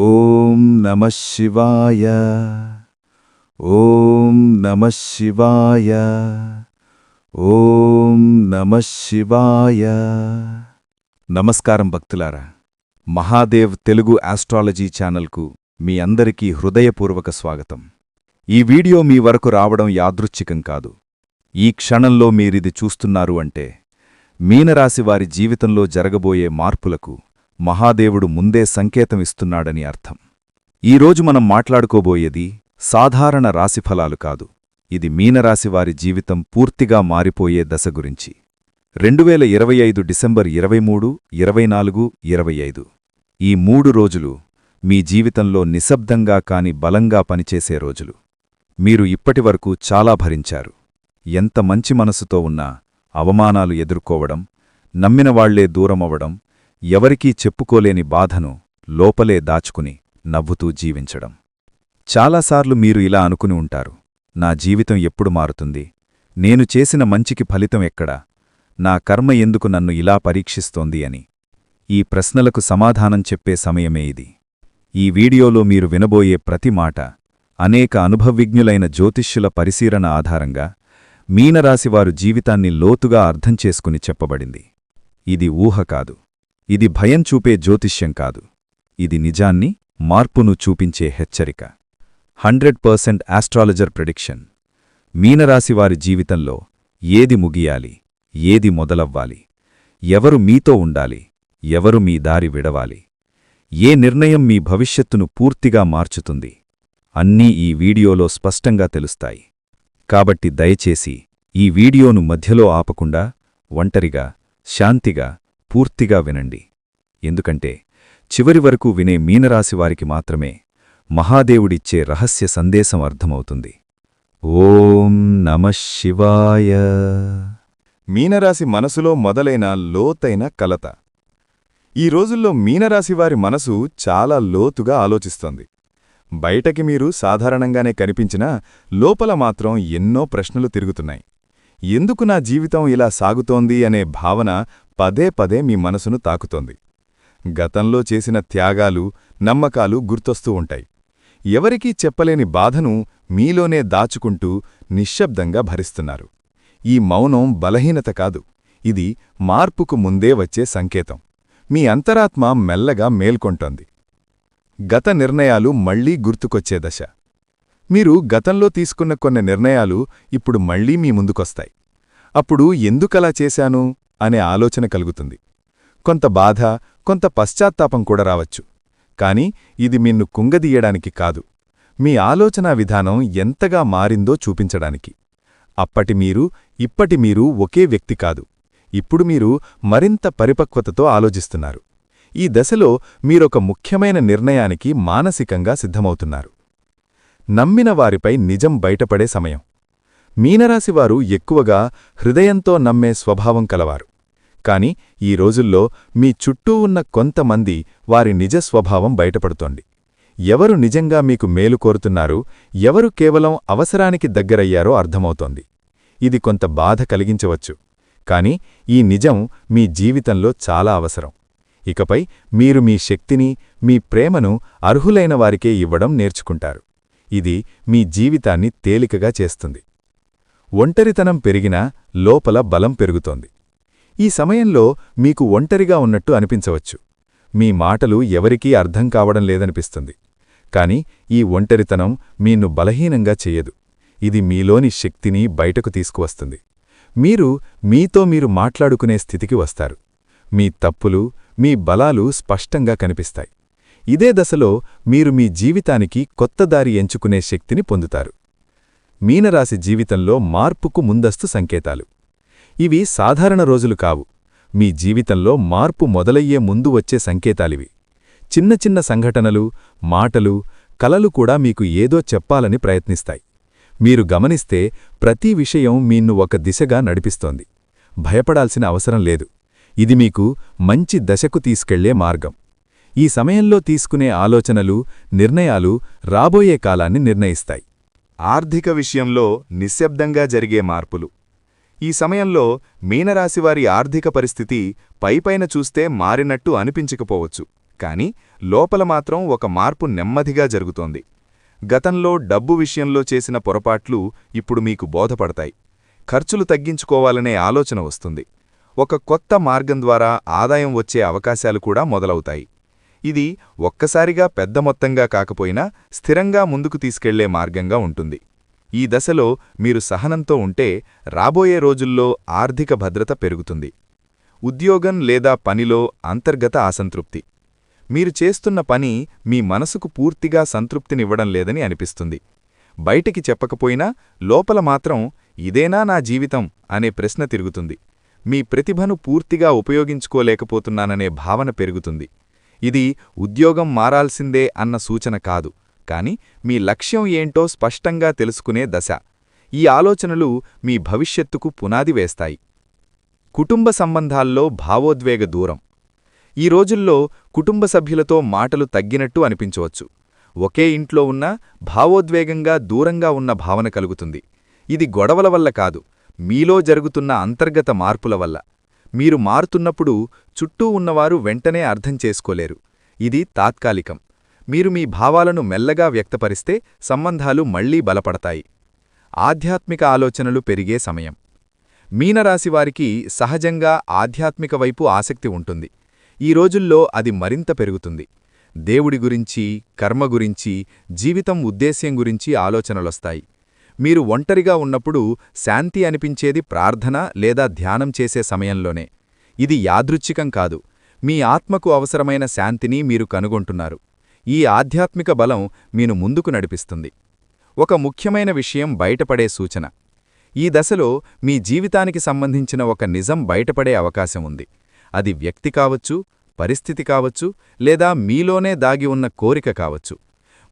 ఓం నమ శివాయ. ఓం నమ శివాయ. ఓం నమ శివాయ. నమస్కారం భక్తులారా మహాదేవ్ తెలుగు ఆస్ట్రాలజీ ఛానల్కు మీ అందరికీ హృదయపూర్వక స్వాగతం. ఈ వీడియో మీ వరకు రావడం యాదృచ్ఛికం కాదు. ఈ క్షణంలో మీరిది చూస్తున్నారు అంటే మీనరాశి వారి జీవితంలో జరగబోయే మార్పులకు మహాదేవుడు ముందే సంకేతం ఇస్తున్నాడని అర్థం ఈరోజు మనం మాట్లాడుకోబోయేది సాధారణ రాశిఫలాలు కాదు. ఇది మీనరాశివారి జీవితం పూర్తిగా మారిపోయే దశ గురించి. రెండువేల ఇరవై ఐదు డిసెంబర్ ఇరవై మూడు ఇరవై నాలుగు ఇరవై ఐదు. ఈ మూడు రోజులు మీ జీవితంలో నిశ్శబ్దంగా కాని బలంగా పనిచేసే రోజులు. మీరు ఇప్పటివరకు చాలా భరించారు. ఎంత మంచి మనసుతో ఉన్నా అవమానాలు ఎదుర్కోవడం నమ్మినవాళ్ళే దూరమవడం ఎవరికీ చెప్పుకోలేని బాధను లోపలే దాచుకుని నవ్వుతూ జీవించడం. చాలాసార్లు మీరు ఇలా అనుకుని ఉంటారు నా జీవితం ఎప్పుడు మారుతుంది నేను చేసిన మంచికి ఫలితం ఎక్కడా నా కర్మ ఎందుకు నన్ను ఇలా పరీక్షిస్తోంది అని. ఈ ప్రశ్నలకు సమాధానం చెప్పే సమయమే ఇది. ఈ వీడియోలో మీరు వినబోయే ప్రతి మాట అనేక అనుభవవిజ్ఞులైన జ్యోతిష్యుల పరిశీలన ఆధారంగా మీనరాశివారు జీవితాన్ని లోతుగా అర్థం చేసుకుని చెప్పబడింది. ఇది ఊహ కాదు. ఇది భయం చూపే జ్యోతిష్యం కాదు. ఇది నిజాన్ని మార్పును చూపించే హెచ్చరిక. Hundred percent astrologer prediction. మీనరాశివారి జీవితంలో ఏది ముగియాలి ఏది మొదలవ్వాలి ఎవరు మీతో ఉండాలి ఎవరు మీ దారి విడవాలి ఏ నిర్ణయం మీ భవిష్యత్తును పూర్తిగా మార్చుతుంది అన్నీ ఈ వీడియోలో స్పష్టంగా తెలుస్తాయి. కాబట్టి దయచేసి ఈ వీడియోను మధ్యలో ఆపకుండా ఒంటరిగా శాంతిగా పూర్తిగా వినండి. ఎందుకంటే చివరి వరకు వినే మీనరాశివారికి మాత్రమే మహాదేవుడిచ్చే రహస్య సందేశం అర్థమవుతుంది. ఓం నమ శివాయ. మీనరాశి మనసులో మొదలైన లోతైన కలత. ఈ రోజుల్లో మీనరాశివారి మనసు చాలా లోతుగా ఆలోచిస్తోంది. బయటకి మీరు సాధారణంగానే కనిపించినా లోపల మాత్రం ఎన్నో ప్రశ్నలు తిరుగుతున్నాయి. ఎందుకు నా జీవితం ఇలా సాగుతోంది అనే భావన పదే పదే మీ మనసును తాకుతోంది. గతంలో చేసిన త్యాగాలు నమ్మకాలు గుర్తొస్తూ ఉంటాయి. ఎవరికీ చెప్పలేని బాధను మీలోనే దాచుకుంటూ నిశ్శబ్దంగా భరిస్తున్నారు. ఈ మౌనం బలహీనత కాదు. ఇది మార్పుకు ముందే వచ్చే సంకేతం. మీ అంతరాత్మ మెల్లగా మేల్కొంటోంది. గత నిర్ణయాలు మళ్ళీ గుర్తుకొచ్చే దశ. మీరు గతంలో తీసుకున్న కొన్ని నిర్ణయాలు ఇప్పుడు మళ్ళీ మీ ముందుకొస్తాయి. అప్పుడు ఎందుకలా చేశాను? అనే ఆలోచన కలుగుతుంది. కొంత బాధ కొంత పశ్చాత్తాపం కూడా రావచ్చు. కాని ఇది మిన్ను కుంగదీయడానికి కాదు. మీ ఆలోచనా విధానం ఎంతగా మారిందో చూపించడానికి. అప్పటి మీరు ఇప్పటి మీరు ఒకే వ్యక్తి కాదు. ఇప్పుడు మీరు మరింత పరిపక్వతతో ఆలోచిస్తున్నారు. ఈ దశలో మీరొక ముఖ్యమైన నిర్ణయానికి మానసికంగా సిద్ధమవుతున్నారు. నమ్మిన వారిపై నిజం బయటపడే సమయం. మీనరాశివారు ఎక్కువగా హృదయంతో నమ్మే స్వభావం కలవారు. కాని ఈ రోజుల్లో మీ చుట్టూ ఉన్న కొంతమంది వారి నిజ స్వభావం బయటపడుతోంది. ఎవరు నిజంగా మీకు మేలు కోరుతున్నారు ఎవరు కేవలం అవసరానికి దగ్గరయ్యారో అర్థమవుతోంది. ఇది కొంత బాధ కలిగించవచ్చు. కాని ఈ నిజం మీ జీవితంలో చాలా అవసరం. ఇకపై మీరు మీ శక్తిని మీ ప్రేమను అర్హులైన వారికే ఇవ్వడం నేర్చుకుంటారు. ఇది మీ జీవితాన్ని తేలికగా చేస్తుంది. ఒంటరితనం పెరిగినా లోపల బలం పెరుగుతోంది. ఈ సమయంలో మీకు ఒంటరిగా ఉన్నట్టు అనిపించవచ్చు. మీ మాటలు ఎవరికీ అర్థం కావడం లేదనిపిస్తుంది. కాని ఈ ఒంటరితనం మీను బలహీనంగా చెయ్యదు ఇది మీలోని శక్తిని బయటకు తీసుకువస్తుంది. మీరు మీతో మీరు మాట్లాడుకునే స్థితికి వస్తారు. మీ తప్పులు మీ బలాలు స్పష్టంగా కనిపిస్తాయి. ఇదే దశలో మీరు మీ జీవితానికి కొత్త దారి ఎంచుకునే శక్తిని పొందుతారు. మీనరాశి జీవితంలో మార్పుకు ముందస్తు సంకేతాలు. ఇవి సాధారణ రోజులు కావు. మీ జీవితంలో మార్పు మొదలయ్యే ముందు వచ్చే సంకేతాలివి. చిన్న చిన్న సంఘటనలు మాటలు కలలు కూడా మీకు ఏదో చెప్పాలని ప్రయత్నిస్తాయి. మీరు గమనిస్తే ప్రతి విషయం మీన్ను ఒక దిశగా నడిపిస్తోంది. భయపడాల్సిన అవసరం లేదు. ఇది మీకు మంచి దశకు తీసుకెళ్ళే మార్గం. ఈ సమయంలో తీసుకునే ఆలోచనలు నిర్ణయాలు రాబోయే కాలాన్ని నిర్ణయిస్తాయి. ఆర్థిక విషయంలో నిశ్శబ్దంగా జరిగే మార్పులు. ఈ సమయంలో మీనరాశివారి ఆర్థిక పరిస్థితి పైపైన చూస్తే మారినట్టు అనిపించకపోవచ్చు. కాని లోపల మాత్రం ఒక మార్పు నెమ్మదిగా జరుగుతోంది. గతంలో డబ్బు విషయంలో చేసిన పొరపాట్లు ఇప్పుడు మీకు బోధపడతాయి. ఖర్చులు తగ్గించుకోవాలనే ఆలోచన వస్తుంది. ఒక కొత్త మార్గం ద్వారా ఆదాయం వచ్చే అవకాశాలు కూడా మొదలవుతాయి. ఇది ఒక్కసారిగా పెద్ద మొత్తంగా కాకపోయినా స్థిరంగా ముందుకు తీసుకెళ్ళే మార్గంగా ఉంటుంది. ఈ దశలో మీరు సహనంతో ఉంటే రాబోయే రోజుల్లో ఆర్థిక భద్రత పెరుగుతుంది. ఉద్యోగం లేదా పనిలో అంతర్గత అసంతృప్తి. మీరు చేస్తున్న పని మీ మనసుకు పూర్తిగా సంతృప్తినివ్వడం లేదని అనిపిస్తుంది. బయటికి చెప్పకపోయినా లోపల మాత్రం ఇదేనా నా జీవితం? అనే ప్రశ్న తిరుగుతుంది. మీ ప్రతిభను పూర్తిగా ఉపయోగించుకోలేకపోతున్నాననే భావన పెరుగుతుంది. ఇది ఉద్యోగం మారాల్సిందే అన్న సూచన కాదు. కాని మీ లక్ష్యం ఏంటో స్పష్టంగా తెలుసుకునే దశ. ఈ ఆలోచనలు మీ భవిష్యత్తుకు పునాది వేస్తాయి. కుటుంబ సంబంధాల్లో భావోద్వేగ దూరం. ఈ రోజుల్లో కుటుంబ సభ్యులతో మాటలు తగ్గినట్టు అనిపించవచ్చు. ఒకే ఇంట్లో ఉన్నా భావోద్వేగంగా దూరంగా ఉన్న భావన కలుగుతుంది. ఇది గొడవల వల్ల కాదు మీలో జరుగుతున్న అంతర్గత మార్పుల వల్ల. మీరు మారుతున్నప్పుడు చుట్టూ ఉన్నవారు వెంటనే అర్థం చేసుకోలేరు. ఇది తాత్కాలికం. మీరు మీ భావాలను మెల్లగా వ్యక్తపరిస్తే సంబంధాలు మళ్ళీ బలపడతాయి. ఆధ్యాత్మిక ఆలోచనలు పెరిగే సమయం. మీనరాశివారికి సహజంగా ఆధ్యాత్మిక వైపు ఆసక్తి ఉంటుంది. ఈ రోజుల్లో అది మరింత పెరుగుతుంది. దేవుడి గురించి కర్మ గురించి జీవితం ఉద్దేశ్యం గురించి ఆలోచనలొస్తాయి. మీరు ఒంటరిగా ఉన్నప్పుడు శాంతి అనిపించేది ప్రార్థన లేదా ధ్యానం చేసే సమయంలోనే. ఇది యాదృచ్ఛికం కాదు. మీ ఆత్మకు అవసరమైన శాంతిని మీరు కనుగొంటున్నారు. ఈ ఆధ్యాత్మిక బలం మీను ముందుకు నడిపిస్తుంది. ఒక ముఖ్యమైన విషయం బయటపడే సూచన. ఈ దశలో మీ జీవితానికి సంబంధించిన ఒక నిజం బయటపడే అవకాశం ఉంది. అది వ్యక్తి కావచ్చు పరిస్థితి కావచ్చు లేదా మీలోనే దాగి ఉన్న కోరిక కావచ్చు.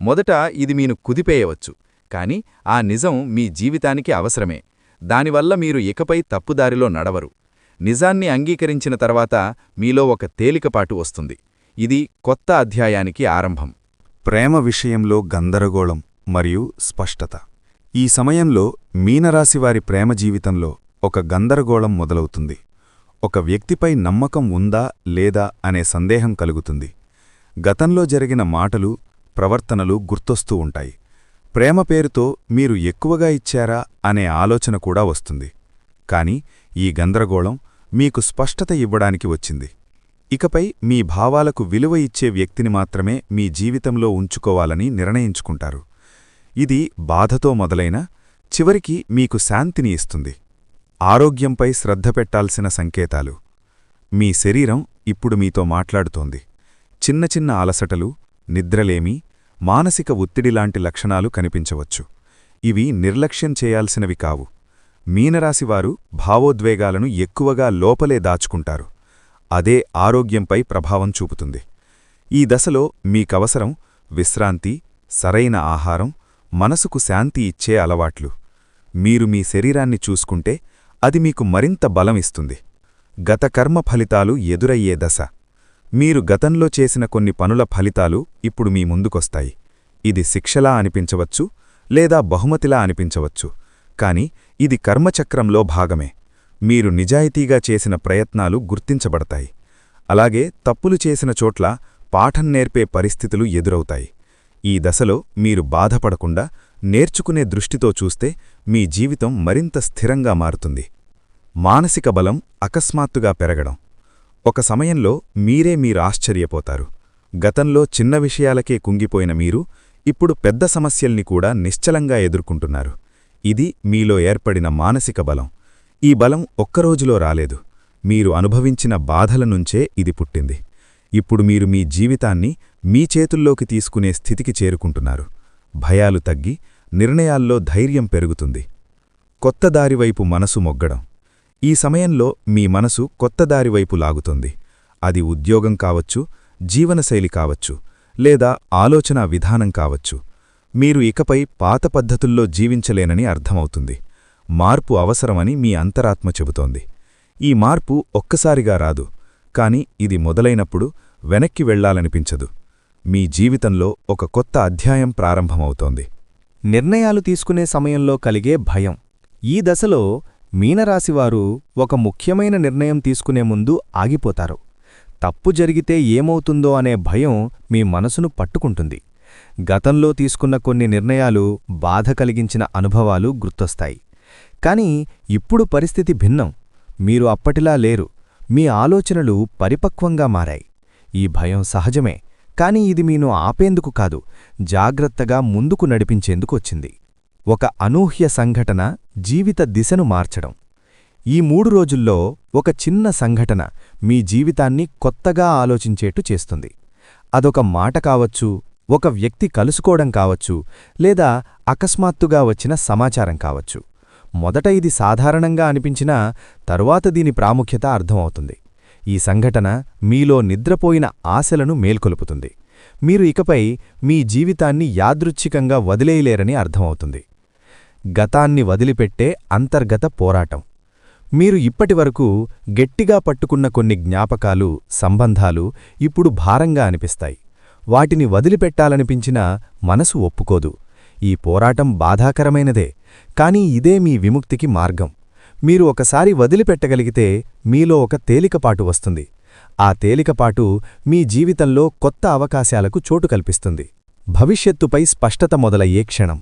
మొదట ఇది మీను కుదిపేయవచ్చు కాని ఆ నిజం మీ జీవితానికి అవసరమే. దానివల్ల మీరు ఇకపై తప్పుదారిలో నడవరు. నిజాన్ని అంగీకరించిన తర్వాత మీలో ఒక తేలికపాటు వస్తుంది. ఇది కొత్త అధ్యాయానికి ఆరంభం. ప్రేమ విషయంలో గందరగోళం మరియు స్పష్టత. ఈ సమయంలో మీనరాశివారి ప్రేమ జీవితంలో ఒక గందరగోళం మొదలవుతుంది. ఒక వ్యక్తిపై నమ్మకం ఉందా లేదా అనే సందేహం కలుగుతుంది. గతంలో జరిగిన మాటలు ప్రవర్తనలు గుర్తొస్తూ ఉంటాయి. ప్రేమ పేరుతో మీరు ఎక్కువగా ఇచ్చారా అనే ఆలోచన కూడా వస్తుంది. కాని ఈ గందరగోళం మీకు స్పష్టత ఇవ్వడానికి వచ్చింది. ఇకపై మీ భావాలకు విలువ ఇచ్చే వ్యక్తిని మాత్రమే మీ జీవితంలో ఉంచుకోవాలని నిర్ణయించుకుంటారు. ఇది బాధతో మొదలైన చివరికి మీకు శాంతిని ఇస్తుంది. ఆరోగ్యంపై శ్రద్ధ పెట్టాల్సిన సంకేతాలు. మీ శరీరం ఇప్పుడు మీతో మాట్లాడుతోంది. చిన్న చిన్న అలసటలు నిద్రలేమి మానసిక ఒత్తిడిలాంటి లక్షణాలు కనిపించవచ్చు. ఇవి నిర్లక్ష్యం చేయాల్సినవి కావు. మీనరాశివారు భావోద్వేగాలను ఎక్కువగా లోపలే దాచుకుంటారు. అదే ఆరోగ్యంపై ప్రభావం చూపుతుంది. ఈ దశలో మీకవసరం విశ్రాంతి సరైన ఆహారం మనసుకు శాంతి ఇచ్చే అలవాట్లు. మీరు మీ శరీరాన్ని చూసుకుంటే అది మీకు మరింత బలం ఇస్తుంది. గత కర్మ ఫలితాలు ఎదురయ్యే దశ. మీరు గతంలో చేసిన కొన్ని పనుల ఫలితాలు ఇప్పుడు మీ ముందుకొస్తాయి. ఇది శిక్షలా అనిపించవచ్చు లేదా బహుమతిలా అనిపించవచ్చు. కాని ఇది కర్మచక్రంలో భాగమే. మీరు నిజాయితీగా చేసిన ప్రయత్నాలు గుర్తించబడతాయి. అలాగే తప్పులు చేసిన చోట్ల పాఠం నేర్పే పరిస్థితులు ఎదురవుతాయి. ఈ దశలో మీరు బాధపడకుండా నేర్చుకునే దృష్టితో చూస్తే మీ జీవితం మరింత స్థిరంగా మారుతుంది. మానసిక బలం అకస్మాత్తుగా పెరగడం. ఒక సమయంలో మీరే మీరు ఆశ్చర్యపోతారు. గతంలో చిన్న విషయాలకే కుంగిపోయిన మీరు ఇప్పుడు పెద్ద సమస్యల్ని కూడా నిశ్చలంగా ఎదుర్కొంటున్నారు. ఇది మీలో ఏర్పడిన మానసిక బలం. ఈ బలం ఒక్కరోజులో రాలేదు. మీరు అనుభవించిన బాధల నుంచే ఇది పుట్టింది. ఇప్పుడు మీరు మీ జీవితాన్ని మీ చేతుల్లోకి తీసుకునే స్థితికి చేరుకుంటున్నారు. భయాలు తగ్గి నిర్ణయాల్లో ధైర్యం పెరుగుతుంది. కొత్త దారివైపు మనసు మొగ్గడం. ఈ సమయంలో మీ మనసు కొత్త దారివైపు లాగుతుంది. అది ఉద్యోగం కావచ్చు జీవనశైలి కావచ్చు లేదా ఆలోచనా విధానం కావచ్చు. మీరు ఇకపై పాత పద్ధతుల్లో జీవించలేనని అర్థమవుతుంది. మార్పు అవసరమని మీ అంతరాత్మ చెబుతోంది. ఈ మార్పు ఒక్కసారిగా రాదు కాని ఇది మొదలైనప్పుడు వెనక్కి వెళ్ళాలనిపించదు. మీ జీవితంలో ఒక కొత్త అధ్యాయం ప్రారంభమవుతోంది. నిర్ణయాలు తీసుకునే సమయంలో కలిగే భయం. ఈ దశలో మీనరాశివారు ఒక ముఖ్యమైన నిర్ణయం తీసుకునే ముందు ఆగిపోతారు. తప్పు జరిగితే ఏమవుతుందో అనే భయం మీ మనసును పట్టుకుంటుంది. గతంలో తీసుకున్న కొన్ని నిర్ణయాలు బాధ కలిగించిన అనుభవాలు గుర్తొస్తాయి. కాని ఇప్పుడు పరిస్థితి భిన్నం. మీరు అప్పటిలా లేరు. మీ ఆలోచనలు పరిపక్వంగా మారాయి. ఈ భయం సహజమే. కాని ఇది మీను ఆపేందుకు కాదు. జాగ్రత్తగా ముందుకు నడిపించేందుకు వచ్చింది. ఒక అనూహ్య సంఘటన జీవిత దిశను మార్చడం. ఈ మూడు రోజుల్లో ఒక చిన్న సంఘటన మీ జీవితాన్ని కొత్తగా ఆలోచించేట్టు చేస్తుంది. అదొక మాట కావచ్చు ఒక వ్యక్తి కలుసుకోవడం కావచ్చు లేదా అకస్మాత్తుగా వచ్చిన సమాచారం కావచ్చు. మొదట ఇది సాధారణంగా అనిపించినా తరువాత దీని ప్రాముఖ్యత అర్థమవుతుంది. ఈ సంఘటన మీలో నిద్రపోయిన ఆశలను మేల్కొలుపుతుంది. మీరు ఇకపై మీ జీవితాన్ని యాదృచ్ఛికంగా వదిలేయలేరని అర్థమవుతుంది. గతాన్ని వదిలిపెట్టే అంతర్గత పోరాటం. మీరు ఇప్పటివరకు గట్టిగా పట్టుకున్న కొన్ని జ్ఞాపకాలు సంబంధాలు ఇప్పుడు భారంగా అనిపిస్తాయి. వాటిని వదిలిపెట్టాలనిపించినా మనసు ఒప్పుకోదు. ఈ పోరాటం బాధాకరమైనదే. కాని ఇదే మీ విముక్తికి మార్గం. మీరు ఒకసారి వదిలిపెట్టగలిగితే మీలో ఒక తేలికపాటు వస్తుంది. ఆ తేలికపాటు మీ జీవితంలో కొత్త అవకాశాలకు చోటు కల్పిస్తుంది. భవిష్యత్తుపై స్పష్టత మొదలయ్యే క్షణం.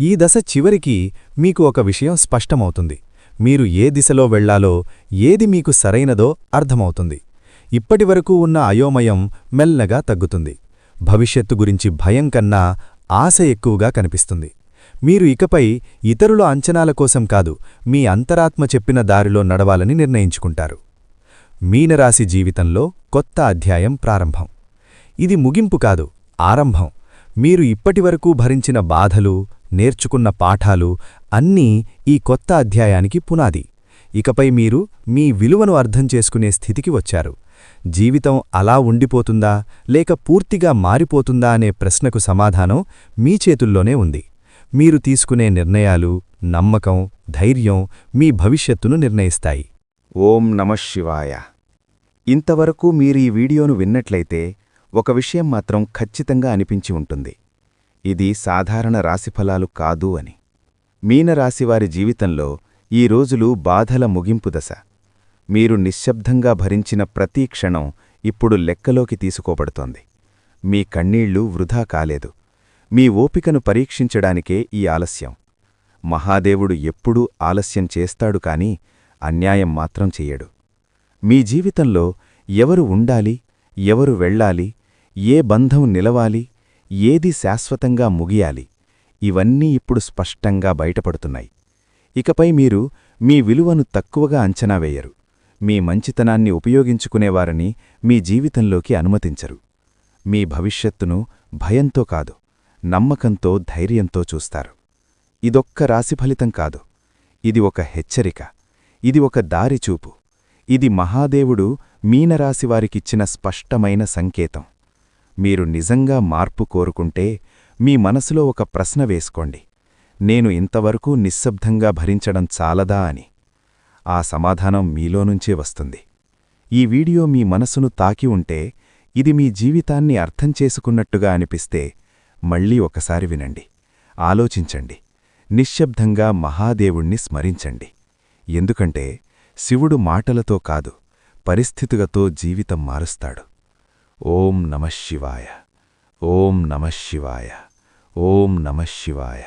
ఈ దశ చివరికి మీకు ఒక విషయం స్పష్టమవుతుంది. మీరు ఏ దిశలో వెళ్ళాలో ఏది మీకు సరైనదో అర్థమవుతుంది. ఇప్పటివరకు ఉన్న అయోమయం మెల్లగా తగ్గుతుంది. భవిష్యత్తు గురించి భయం కన్నా ఆశ ఎక్కువగా కనిపిస్తుంది. మీరు ఇకపై ఇతరుల అంచనాల కోసం కాదు మీ అంతరాత్మ చెప్పిన దారిలో నడవాలని నిర్ణయించుకుంటారు. మీనరాశి జీవితంలో కొత్త అధ్యాయం ప్రారంభం. ఇది ముగింపు కాదు ఆరంభం. మీరు ఇప్పటివరకు భరించిన బాధలు నేర్చుకున్న పాఠాలు అన్నీ ఈ కొత్త అధ్యాయానికి పునాది. ఇకపై మీరు మీ విలువను అర్థం చేసుకునే స్థితికి వచ్చారు. జీవితం అలా ఉండిపోతుందా లేక పూర్తిగా మారిపోతుందా అనే ప్రశ్నకు సమాధానం మీ చేతుల్లోనే ఉంది. మీరు తీసుకునే నిర్ణయాలు నమ్మకం ధైర్యం మీ భవిష్యత్తును నిర్ణయిస్తాయి. ఓం నమశివాయ ఇంతవరకు మీరు ఈ వీడియోను విన్నట్లయితే ఒక విషయం మాత్రం ఖచ్చితంగా అనిపించి ఉంటుంది. ఇది సాధారణ రాశిఫలాలు కాదు అని. మీనరాశివారి జీవితంలో ఈ రోజులు బాధల ముగింపు దశ. మీరు నిశ్శబ్దంగా భరించిన ప్రతి క్షణం ఇప్పుడు లెక్కలోకి తీసుకోబడుతోంది. మీ కన్నీళ్ళు వృధా కాలేదు. మీ ఓపికను పరీక్షించడానికే ఈ ఆలస్యం. మహాదేవుడు ఎప్పుడూ ఆలస్యం చేస్తాడు కాని అన్యాయం మాత్రం చెయ్యడు. మీ జీవితంలో ఎవరు ఉండాలి ఎవరు వెళ్ళాలి ఏ బంధం నిలవాలి ఏది శాశ్వతంగా ముగియాలి ఇవన్నీ ఇప్పుడు స్పష్టంగా బయటపడుతున్నాయి. ఇకపై మీరు మీ విలువను తక్కువగా అంచనా వేయరు. మీ మంచితనాన్ని ఉపయోగించుకునేవారని మీ జీవితంలోకి అనుమతించరు. మీ భవిష్యత్తును భయంతో కాదు. నమ్మకంతో ధైర్యంతో చూస్తారు. ఇదొక్క రాశిఫలితం కాదు. ఇది ఒక హెచ్చరిక. ఇది ఒక దారిచూపు ఇది మహాదేవుడు మీనరాశివారికిచ్చిన స్పష్టమైన సంకేతం. మీరు నిజంగా మార్పు కోరుకుంటే మీ మనసులో ఒక ప్రశ్న వేసుకోండి. నేను ఇంతవరకు నిశ్శబ్దంగా భరించడం చాలదా అని. ఆ సమాధానం మీలోనుంచే వస్తుంది. ఈ వీడియో మీ మనసును తాకి ఉంటే ఇది మీ జీవితాన్ని అర్థం చేసుకున్నట్టుగా అనిపిస్తే మళ్ళీ ఒకసారి వినండి. ఆలోచించండి. నిశ్శబ్దంగా మహాదేవుణ్ణి స్మరించండి. ఎందుకంటే శివుడు మాటలతో కాదు పరిస్థితులతో జీవితం మారుస్తాడు. ఓం నమశివాయ ఓం నమశివాయ ఓం నమశివాయ